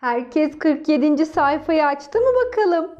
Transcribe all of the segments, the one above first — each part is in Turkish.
Herkes 47. sayfayı açtı mı bakalım?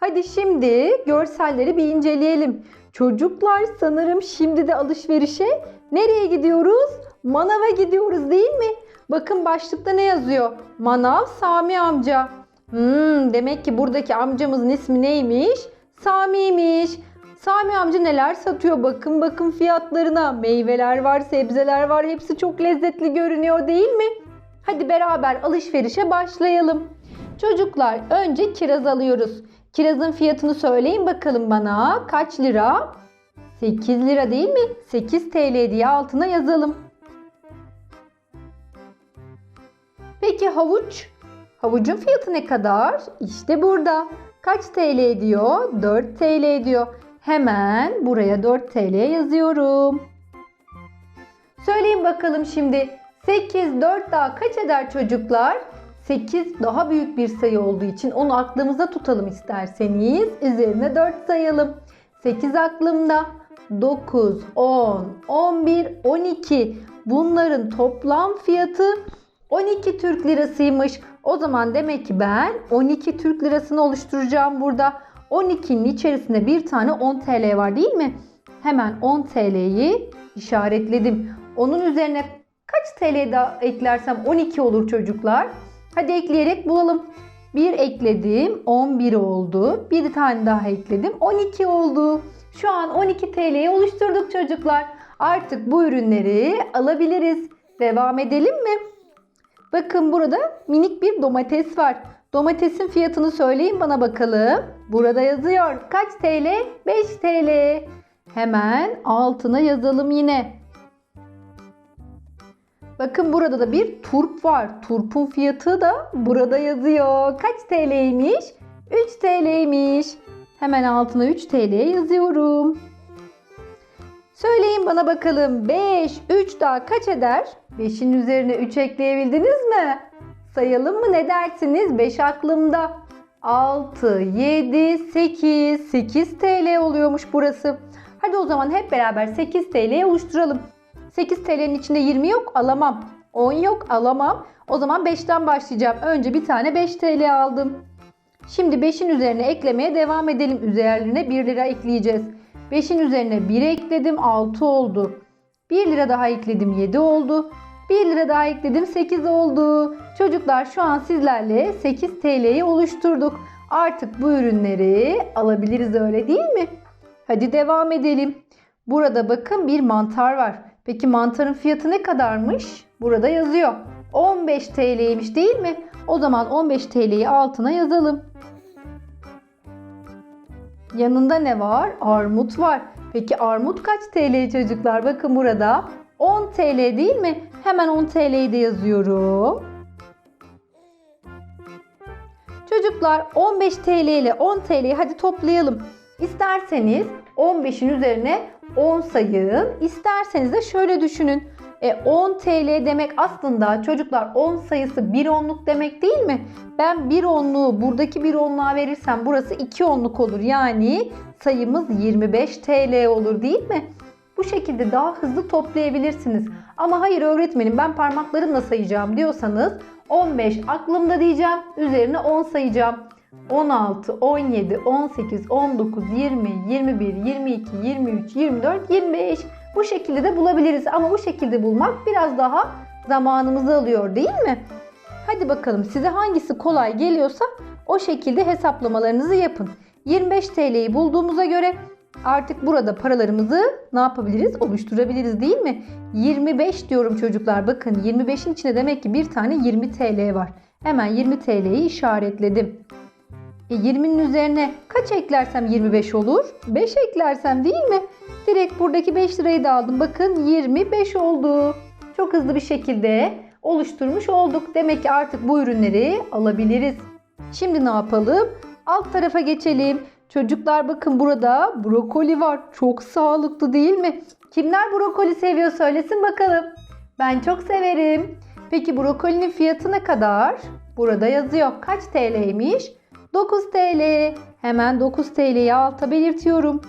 Hadi şimdi görselleri bir inceleyelim. Çocuklar sanırım şimdi de alışverişe nereye gidiyoruz? Manava gidiyoruz değil mi? Bakın başlıkta ne yazıyor? Manav Sami amca. Hmm, demek ki buradaki amcamızın ismi neymiş? Sami'ymiş. Sami amca neler satıyor? Bakın bakın fiyatlarına. Meyveler var, sebzeler var. Hepsi çok lezzetli görünüyor değil mi? Hadi beraber alışverişe başlayalım. Çocuklar önce kiraz alıyoruz. Kirazın fiyatını söyleyin bakalım bana. Kaç lira? 8 lira değil mi? 8 TL diye altına yazalım. Peki havuç? Havucun fiyatı ne kadar? İşte burada. Kaç TL ediyor? 4 TL ediyor. Hemen buraya 4 TL yazıyorum. Söyleyin bakalım şimdi 8 4 daha kaç eder çocuklar? 8 daha büyük bir sayı olduğu için onu aklımıza tutalım isterseniz. Üzerine 4 sayalım. 8 aklımda. 9, 10, 11, 12. Bunların toplam fiyatı 12 Türk lirasıymış. O zaman demek ki ben 12 Türk lirasını oluşturacağım burada. 12'nin içerisinde bir tane 10 TL var değil mi? Hemen 10 TL'yi işaretledim. Onun üzerine kaç TL daha eklersem 12 olur çocuklar. Hadi ekleyerek bulalım. 1 ekledim 11 oldu. Bir tane daha ekledim 12 oldu. Şu an 12 TL'yi oluşturduk çocuklar. Artık bu ürünleri alabiliriz. Devam edelim mi? Bakın burada minik bir domates var. Domatesin fiyatını söyleyin bana bakalım. Burada yazıyor. Kaç TL? 5 TL. Hemen altına yazalım yine. Bakın burada da bir turp var. Turpun fiyatı da burada yazıyor. Kaç TL'ymiş? 3 TL'ymiş. Hemen altına 3 TL yazıyorum. Söyleyin bana bakalım 5, 3 daha kaç eder? 5'in üzerine 3 ekleyebildiniz mi? Sayalım mı ne dersiniz? 5 aklımda. 6, 7, 8, 8 TL oluyormuş burası. Hadi o zaman hep beraber 8 TL'yi oluşturalım. 8 TL'nin içinde 20 yok alamam. 10 yok alamam. O zaman 5'ten başlayacağım. Önce bir tane 5 TL aldım. Şimdi 5'in üzerine eklemeye devam edelim. Üzerine 1 lira ekleyeceğiz. 5'in üzerine 1 ekledim 6 oldu. 1 lira daha ekledim 7 oldu. 1 lira daha ekledim 8 oldu. Çocuklar şu an sizlerle 8 TL'yi oluşturduk. Artık bu ürünleri alabiliriz öyle değil mi? Hadi devam edelim. Burada bakın bir mantar var. Peki mantarın fiyatı ne kadarmış? Burada yazıyor. 15 TL'ymiş değil mi? O zaman 15 TL'yi altına yazalım. Yanında ne var? Armut var. Peki armut kaç TL çocuklar? Bakın burada 10 TL değil mi? Hemen 10 TL'yi de yazıyorum. Çocuklar 15 TL ile 10 TL'yi hadi toplayalım. İsterseniz 15'in üzerine 10 sayın. İsterseniz de şöyle düşünün. E 10 TL demek aslında çocuklar 10 sayısı 1 onluk demek değil mi? Ben 1 onluğu buradaki 1 onluğa verirsem burası 2 onluk olur. Yani sayımız 25 TL olur değil mi? Bu şekilde daha hızlı toplayabilirsiniz. Ama hayır öğretmenim ben parmaklarımla sayacağım diyorsanız 15 aklımda diyeceğim. Üzerine 10 sayacağım. 16, 17, 18, 19, 20, 21, 22, 23, 24, 25. Bu şekilde de bulabiliriz ama bu şekilde bulmak biraz daha zamanımızı alıyor değil mi? Hadi bakalım size hangisi kolay geliyorsa o şekilde hesaplamalarınızı yapın. 25 TL'yi bulduğumuza göre artık burada paralarımızı ne yapabiliriz? Oluşturabiliriz değil mi? 25 diyorum çocuklar. Bakın 25'in içinde demek ki bir tane 20 TL var. Hemen 20 TL'yi işaretledim. E 20'nin üzerine kaç eklersem 25 olur? 5 eklersem değil mi? Direkt buradaki 5 lirayı da aldım. Bakın 25 oldu. Çok hızlı bir şekilde oluşturmuş olduk. Demek ki artık bu ürünleri alabiliriz. Şimdi ne yapalım? Alt tarafa geçelim. Çocuklar bakın burada brokoli var. Çok sağlıklı değil mi? Kimler brokoli seviyor söylesin bakalım. Ben çok severim. Peki brokolinin fiyatı ne kadar? Burada yazıyor. Kaç TL'ymiş? 9 TL. Hemen 9 TL'yi alta belirtiyorum.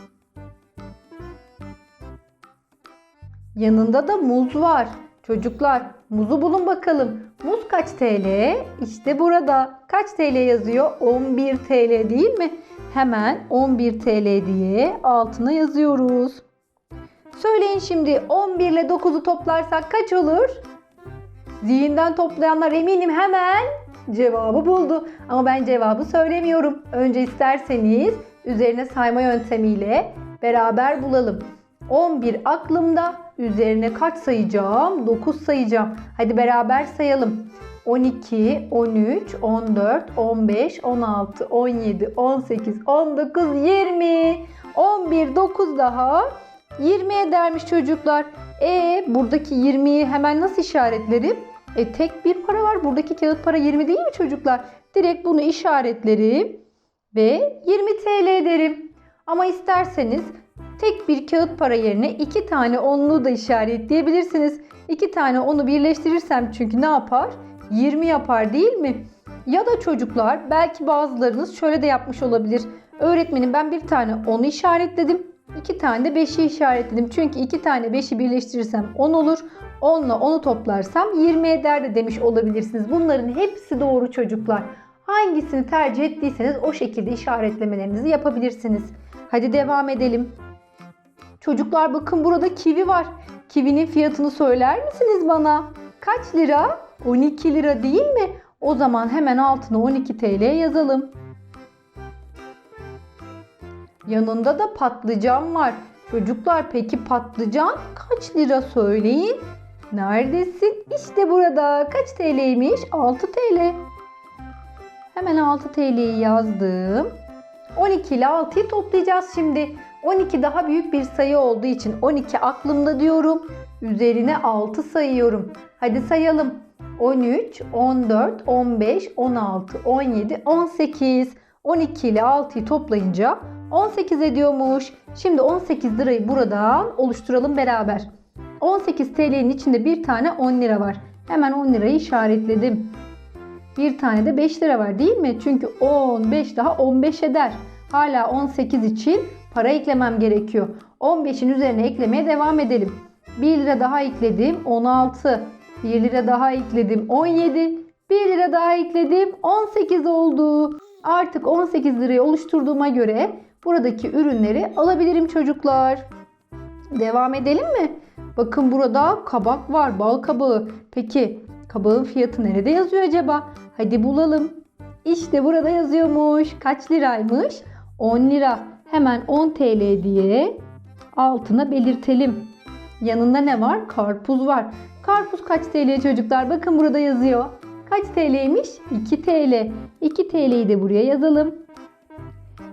Yanında da muz var. Çocuklar muzu bulun bakalım. Muz kaç TL? İşte burada. Kaç TL yazıyor? 11 TL değil mi? Hemen 11 TL diye altına yazıyoruz. Söyleyin şimdi 11 ile 9'u toplarsak kaç olur? Zihinden toplayanlar eminim hemen cevabı buldu. Ama ben cevabı söylemiyorum. Önce isterseniz üzerine sayma yöntemiyle beraber bulalım. 11 aklımda. Üzerine kaç sayacağım? 9 sayacağım. Hadi beraber sayalım. 12, 13, 14, 15, 16, 17, 18, 19, 20. 11, 9 daha 20 edermiş çocuklar. E buradaki 20'yi hemen nasıl işaretlerim? E tek bir para var. Buradaki kağıt para 20 değil mi çocuklar? Direkt bunu işaretlerim ve 20 TL derim. Ama isterseniz tek bir kağıt para yerine iki tane onluğu da işaretleyebilirsiniz. İki tane onu birleştirirsem çünkü ne yapar? 20 yapar değil mi? Ya da çocuklar belki bazılarınız şöyle de yapmış olabilir. Öğretmenim ben bir tane onu işaretledim. iki tane de 5'i işaretledim. Çünkü iki tane 5'i birleştirirsem 10 olur. 10 ile 10'u toplarsam 20 eder de demiş olabilirsiniz. Bunların hepsi doğru çocuklar. Hangisini tercih ettiyseniz o şekilde işaretlemelerinizi yapabilirsiniz. Hadi devam edelim. Çocuklar bakın burada kivi var. Kivinin fiyatını söyler misiniz bana? Kaç lira? 12 lira değil mi? O zaman hemen altına 12 TL yazalım. Yanında da patlıcan var. Çocuklar peki patlıcan kaç lira söyleyin? Neredesin? İşte burada. Kaç TL'ymiş? 6 TL. Hemen 6 TL'yi yazdım. 12 ile 6'yı toplayacağız şimdi. 12 daha büyük bir sayı olduğu için 12 aklımda diyorum. Üzerine 6 sayıyorum. Hadi sayalım. 13, 14, 15, 16, 17, 18. 12 ile 6'yı toplayınca 18 ediyormuş. Şimdi 18 lirayı buradan oluşturalım beraber. 18 TL'nin içinde bir tane 10 lira var. Hemen 10 lirayı işaretledim. Bir tane de 5 lira var değil mi? Çünkü 15 daha 15 eder. Hala 18 için para eklemem gerekiyor. 15'in üzerine eklemeye devam edelim. 1 lira daha ekledim 16. 1 lira daha ekledim 17. 1 lira daha ekledim 18 oldu. Artık 18 lirayı oluşturduğuma göre buradaki ürünleri alabilirim çocuklar. Devam edelim mi? Bakın burada kabak var, bal kabağı. Peki kabağın fiyatı nerede yazıyor acaba? Hadi bulalım. İşte burada yazıyormuş. Kaç liraymış? 10 lira. Hemen 10 TL diye altına belirtelim. Yanında ne var? Karpuz var. Karpuz kaç TL çocuklar? Bakın burada yazıyor. Kaç TL'ymiş? 2 TL. 2 TL'yi de buraya yazalım.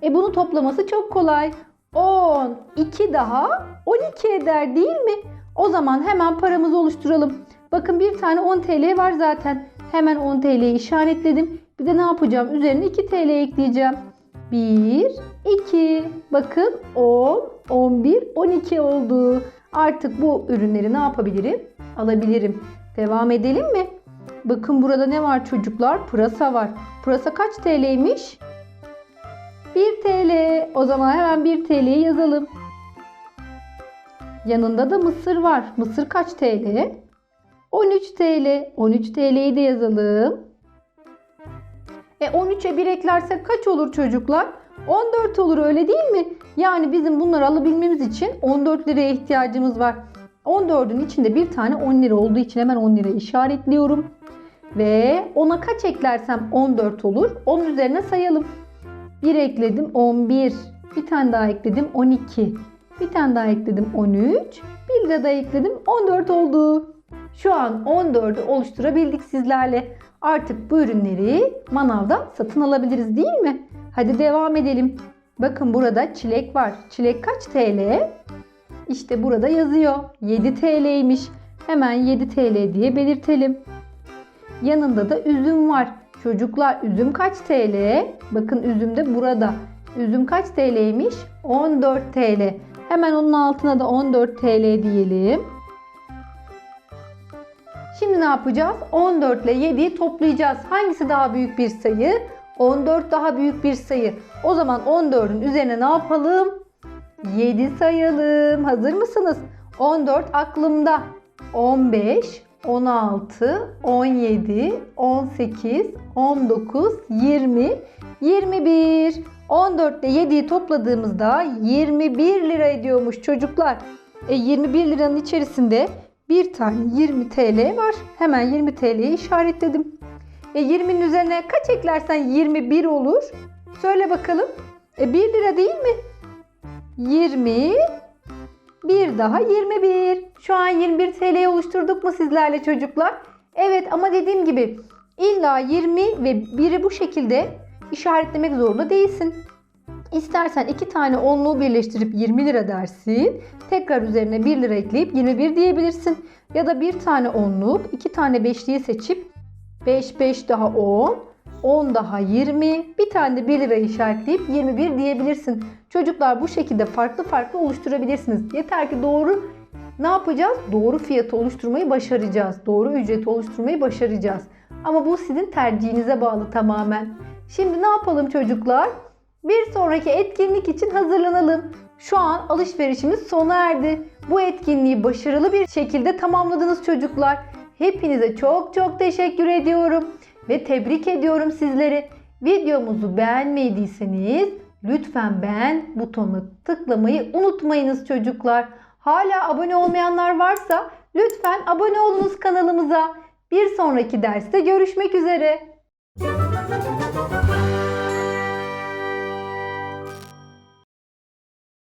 E bunu toplaması çok kolay. 10, 2 daha 12 eder değil mi? O zaman hemen paramızı oluşturalım. Bakın bir tane 10 TL var zaten. Hemen 10 TL'yi işaretledim. Bir de ne yapacağım? Üzerine 2 TL ekleyeceğim. 1, 2. Bakın 10, 11, 12 oldu. Artık bu ürünleri ne yapabilirim? Alabilirim. Devam edelim mi? Bakın burada ne var çocuklar? Pırasa var. Pırasa kaç TL'ymiş? 1 TL. O zaman hemen 1 TL'yi yazalım. Yanında da mısır var. Mısır kaç TL? 13 TL. 13 TL'yi de yazalım. E 13'e 1 eklersek kaç olur çocuklar? 14 olur öyle değil mi? Yani bizim bunları alabilmemiz için 14 liraya ihtiyacımız var. 14'ün içinde bir tane 10 lira olduğu için hemen 10 lirayı işaretliyorum. Ve ona kaç eklersem 14 olur. Onun üzerine sayalım. 1 ekledim 11. Bir tane daha ekledim 12. Bir tane daha ekledim 13. Bir de daha ekledim 14 oldu. Şu an 14'ü oluşturabildik sizlerle. Artık bu ürünleri manavda satın alabiliriz değil mi? Hadi devam edelim. Bakın burada çilek var. Çilek kaç TL? İşte burada yazıyor. 7 TL'ymiş. Hemen 7 TL diye belirtelim. Yanında da üzüm var. Çocuklar üzüm kaç TL? Bakın üzüm de burada. Üzüm kaç TL'ymiş? 14 TL. Hemen onun altına da 14 TL diyelim. Şimdi ne yapacağız? 14 ile 7'yi toplayacağız. Hangisi daha büyük bir sayı? 14 daha büyük bir sayı. O zaman 14'ün üzerine ne yapalım? 7 sayalım. Hazır mısınız? 14 aklımda. 15, 16, 17, 18, 19, 20, 21. 14 ile 7'yi topladığımızda 21 lira ediyormuş çocuklar. E 21 liranın içerisinde bir tane 20 TL var. Hemen 20 TL'yi işaretledim. E 20'nin üzerine kaç eklersen 21 olur? Söyle bakalım. E 1 lira değil mi? 20 bir daha 21. Şu an 21 TL'yi oluşturduk mu sizlerle çocuklar? Evet ama dediğim gibi illa 20 ve 1'i bu şekilde işaretlemek zorunda değilsin. İstersen iki tane onluğu birleştirip 20 lira dersin. Tekrar üzerine 1 lira ekleyip 21 diyebilirsin. Ya da bir tane onluk, iki tane beşliği seçip 5 5 daha 10, 10 daha 20, bir tane de 1 lira işaretleyip 21 diyebilirsin. Çocuklar bu şekilde farklı farklı oluşturabilirsiniz. Yeter ki doğru ne yapacağız? Doğru fiyatı oluşturmayı başaracağız. Doğru ücreti oluşturmayı başaracağız. Ama bu sizin tercihinize bağlı tamamen. Şimdi ne yapalım çocuklar? Bir sonraki etkinlik için hazırlanalım. Şu an alışverişimiz sona erdi. Bu etkinliği başarılı bir şekilde tamamladınız çocuklar. Hepinize çok çok teşekkür ediyorum ve tebrik ediyorum sizleri. Videomuzu beğenmediyseniz lütfen beğen butonuna tıklamayı unutmayınız çocuklar. Hala abone olmayanlar varsa lütfen abone olunuz kanalımıza. Bir sonraki derste görüşmek üzere.